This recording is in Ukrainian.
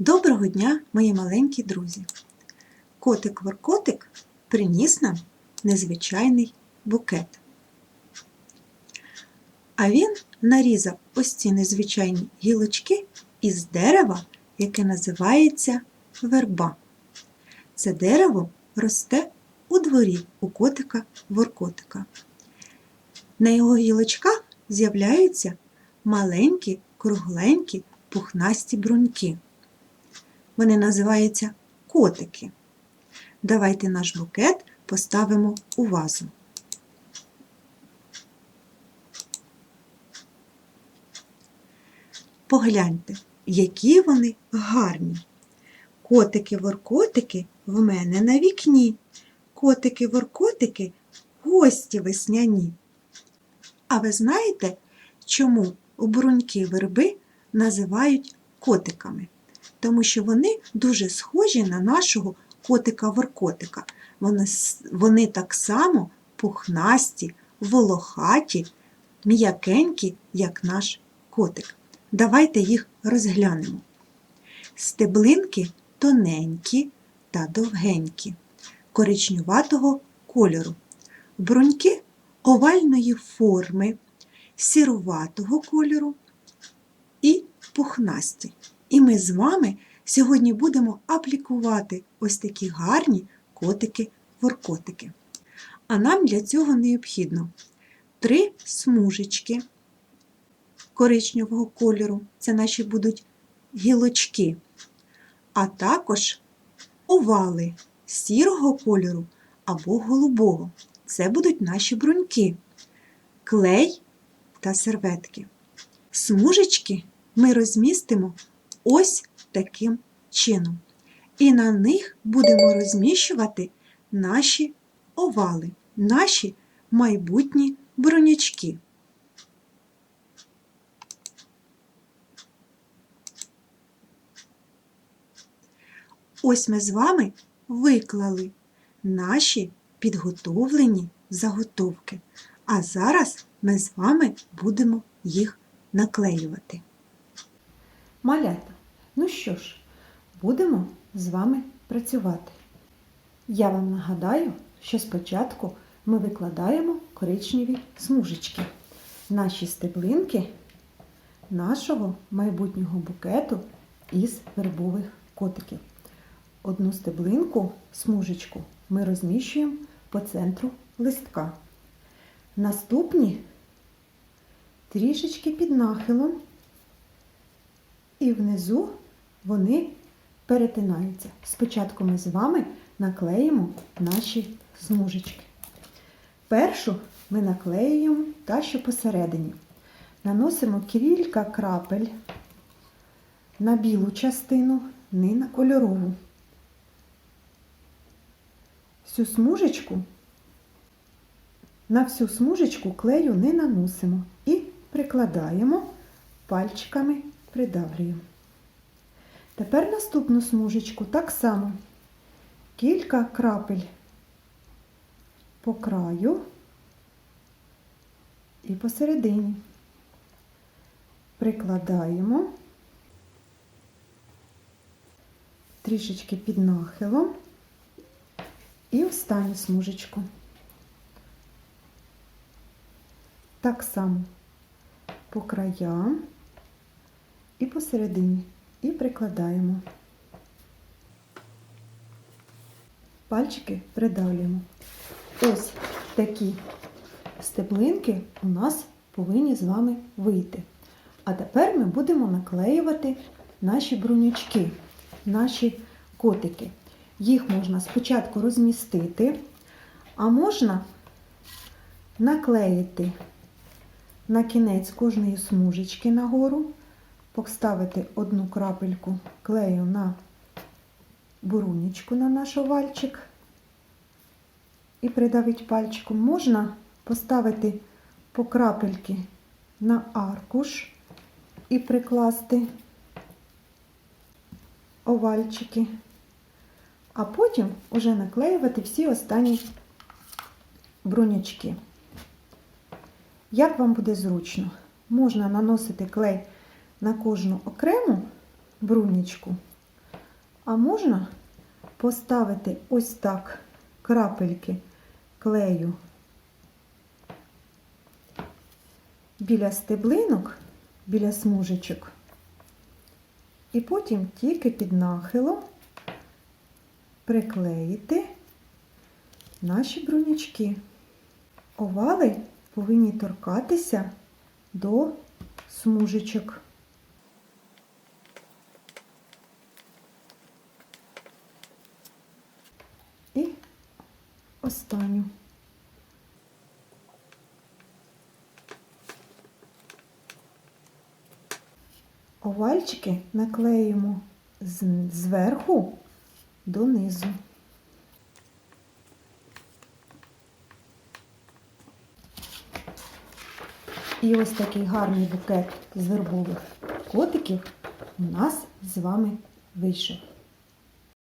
Доброго дня, мої маленькі друзі! Котик-воркотик приніс нам незвичайний букет. А він нарізав ось ці незвичайні гілочки із дерева, яке називається верба. Це дерево росте у дворі у котика-воркотика. На його гілочках з'являються маленькі, кругленькі, пухнасті бруньки. Вони називаються котики. Давайте наш букет поставимо у вазу. Погляньте, які вони гарні. Котики-воркотики в мене на вікні. Котики-воркотики гості весняні. А ви знаєте, чому бруньки верби називають котиками? Тому що вони дуже схожі на нашого котика-воркотика. Вони, вони так само пухнасті, волохаті, м'якенькі, як наш котик. Давайте їх розглянемо. Стеблинки тоненькі та довгенькі, коричневатого кольору. Бруньки овальної форми, сіруватого кольору і пухнасті. І ми з вами сьогодні будемо аплікувати ось такі гарні котики-воркотики. А нам для цього необхідно три смужечки коричневого кольору, це наші будуть гілочки, а також овали сірого кольору або голубого. Це будуть наші бруньки, клей та серветки. Смужечки ми розмістимо ось таким чином. І на них будемо розміщувати наші овали, наші майбутні бронячки. Ось ми з вами виклали наші підготовлені заготовки. А зараз ми з вами будемо їх наклеювати. Малята, ну що ж, будемо з вами працювати. Я вам нагадаю, що спочатку ми викладаємо коричневі смужечки, наші стеблинки нашого майбутнього букету із вербових котиків. Одну стеблинку, смужечку, ми розміщуємо по центру листка. Наступні трішечки під нахилом і внизу вони перетинаються. Спочатку ми з вами наклеїмо наші смужечки. Першу ми наклеюємо та, що посередині. Наносимо кілька крапель на білу частину, не на кольорову. Всю смужечку, на всю смужечку клею не наносимо і прикладаємо пальчиками придавлюємо. Тепер наступну смужечку так само. Кілька крапель по краю і посередині. Прикладаємо трішечки під нахилом і останню смужечку. Так само по краям і посередині. І прикладаємо. Пальчики придавлюємо. Ось такі стеблинки у нас повинні з вами вийти. А тепер ми будемо наклеювати наші брунячки, наші котики. Їх можна спочатку розмістити, а можна наклеїти на кінець кожної смужечки нагору поставити одну крапельку клею на бурунечку на наш овальчик і придавити пальчиком. Можна поставити по крапельки на аркуш і прикласти овальчики, а потім уже наклеювати всі останні брунячки. Як вам буде зручно? Можна наносити клей на кожну окрему брунічку, А можна поставити ось так крапельки клею біля стеблинок, біля смужечок, і потім тільки під нахилом приклеїти наші брунячки. Овали повинні торкатися до смужечок. І останню. Овальчики наклеїмо зверху донизу. І ось такий гарний букет з вербових котиків у нас з вами вийшов.